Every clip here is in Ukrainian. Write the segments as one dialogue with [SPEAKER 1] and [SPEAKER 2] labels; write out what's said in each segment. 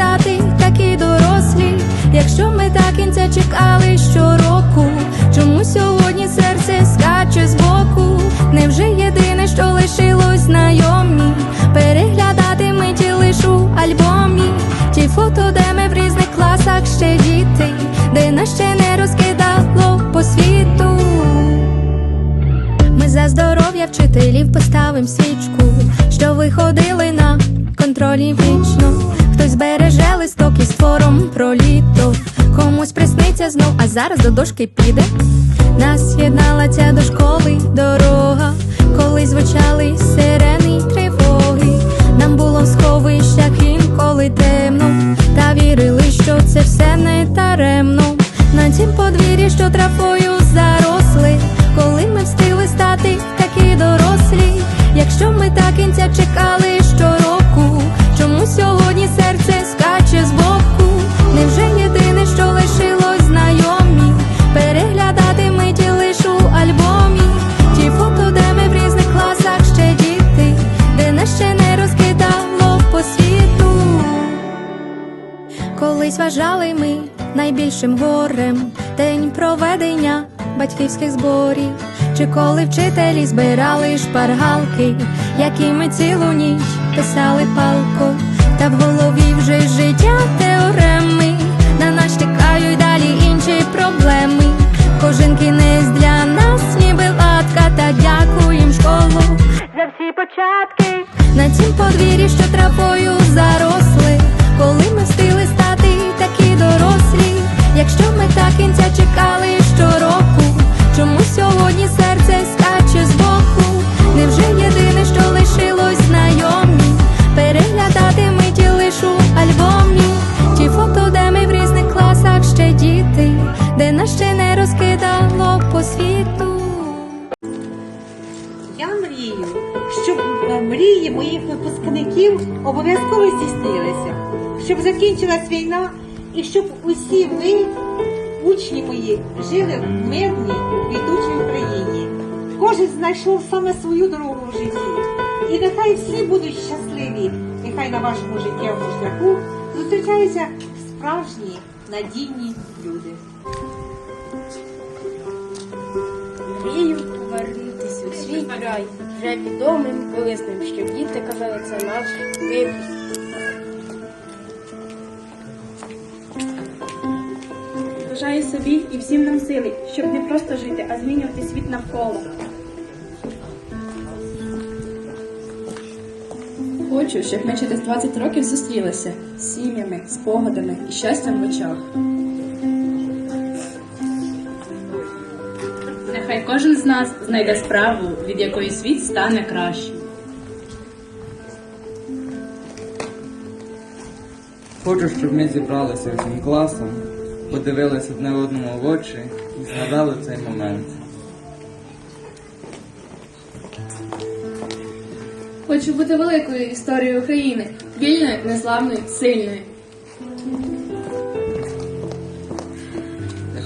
[SPEAKER 1] стати такі дорослі. Якщо ми до кінця чекали щороку, чому сьогодні серце скаче збоку? Невже єдине, що лишилось знайомі? Переглядати ми ті лиш у альбомі, ті фото, де ми в різних класах ще діти, де нас ще не розкидало по світу. Ми за здоров'я вчителів поставим свічку, що виходили на контролі про літо, комусь присниться знов, а зараз до дошки піде. Нас єднала ця до школи дорога, коли звучали сирени й тривоги. Нам було в сховищах інколи темно, та вірили, що це все не таремно. На цім подвір'ї, що трафою заросли, коли ми встигли стати такі дорослі. Якщо ми до кінця чекали Вважали ми найбільшим горем. День проведення батьківських зборів, чи коли вчителі збирали шпаргалки, які ми цілу ніч писали палко, та в голові вже життя теореми,
[SPEAKER 2] моїх випускників обов'язково здійснилися, щоб закінчилась війна і щоб усі ви, учні мої, жили в мирній, квітучій Україні. Кожен знайшов саме свою дорогу в житті. І нехай всі будуть щасливі, нехай на вашому життєвому шляху зустрічаються справжні надійні люди.
[SPEAKER 3] Мрію край, вже відомим, колисним, щоб діти казали, це наш випуск.
[SPEAKER 4] Бажаю собі і всім нам сили, щоб не просто жити, а змінювати світ навколо.
[SPEAKER 5] Хочу, щоб ми через 20 років зустрілися з сім'ями, спогадами і щастям в очах.
[SPEAKER 6] Нехай кожен з нас знайде справу, від якої світ стане кращим.
[SPEAKER 7] Хочу, щоб ми зібралися всім класом, подивилися одне одному в очі і згадали цей момент.
[SPEAKER 5] Хочу бути великою історією України, вільною, незламною, сильною.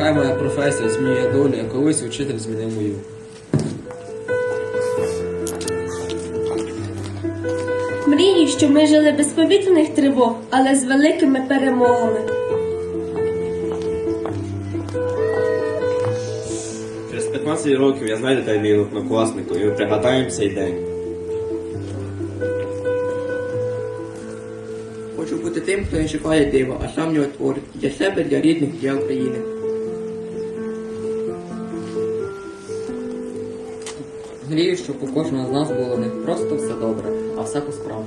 [SPEAKER 8] Нехай моя професія змінює долю, як колись учитель змінив мою.
[SPEAKER 9] Мрію, щоб ми жили без повітряних тривог, але з великими перемогами.
[SPEAKER 10] Через 15 років я знайду той мій однокласнику і ми пригадаємо цей день.
[SPEAKER 11] Хочу бути тим, хто не шукає дива, а сам його творить для себе, для рідних, для України.
[SPEAKER 12] Мрію, щоб у кожного з нас було не просто все добре, а все по справу.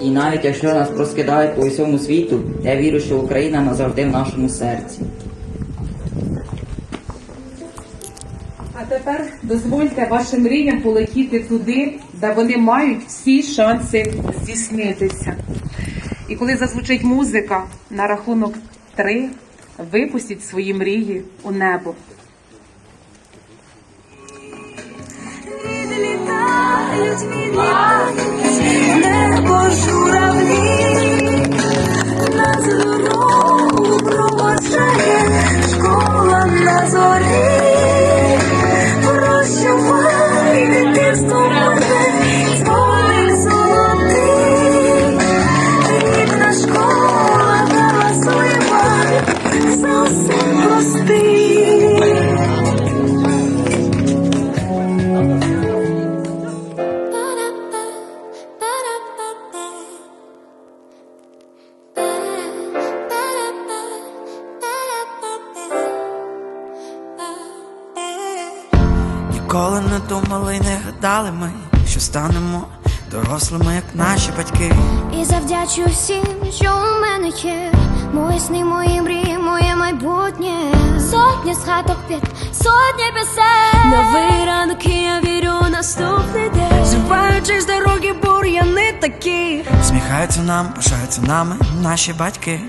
[SPEAKER 13] І навіть якщо нас розкидають по усьому світу, я вірю, що Україна назавжди в нашому серці.
[SPEAKER 14] А тепер дозвольте вашим мріям полетіти туди, де вони мають всі шанси здійснитися. І коли зазвучить музика на рахунок три, випустіть свої мрії у небо.
[SPEAKER 15] Небо
[SPEAKER 16] Ніколи не думали, й не гадали ми, що станемо дорослими, як наші батьки.
[SPEAKER 15] І завдячу всім, що у мене є. Мої сни, мої мрії, моє майбутнє. Сотні з хаток під сотні пісень. Новий ранок, і я вірю у наступний день. Зриваючись з дороги, бур'яни такі.
[SPEAKER 16] Сміхаються нам, пишаються нами наші батьки.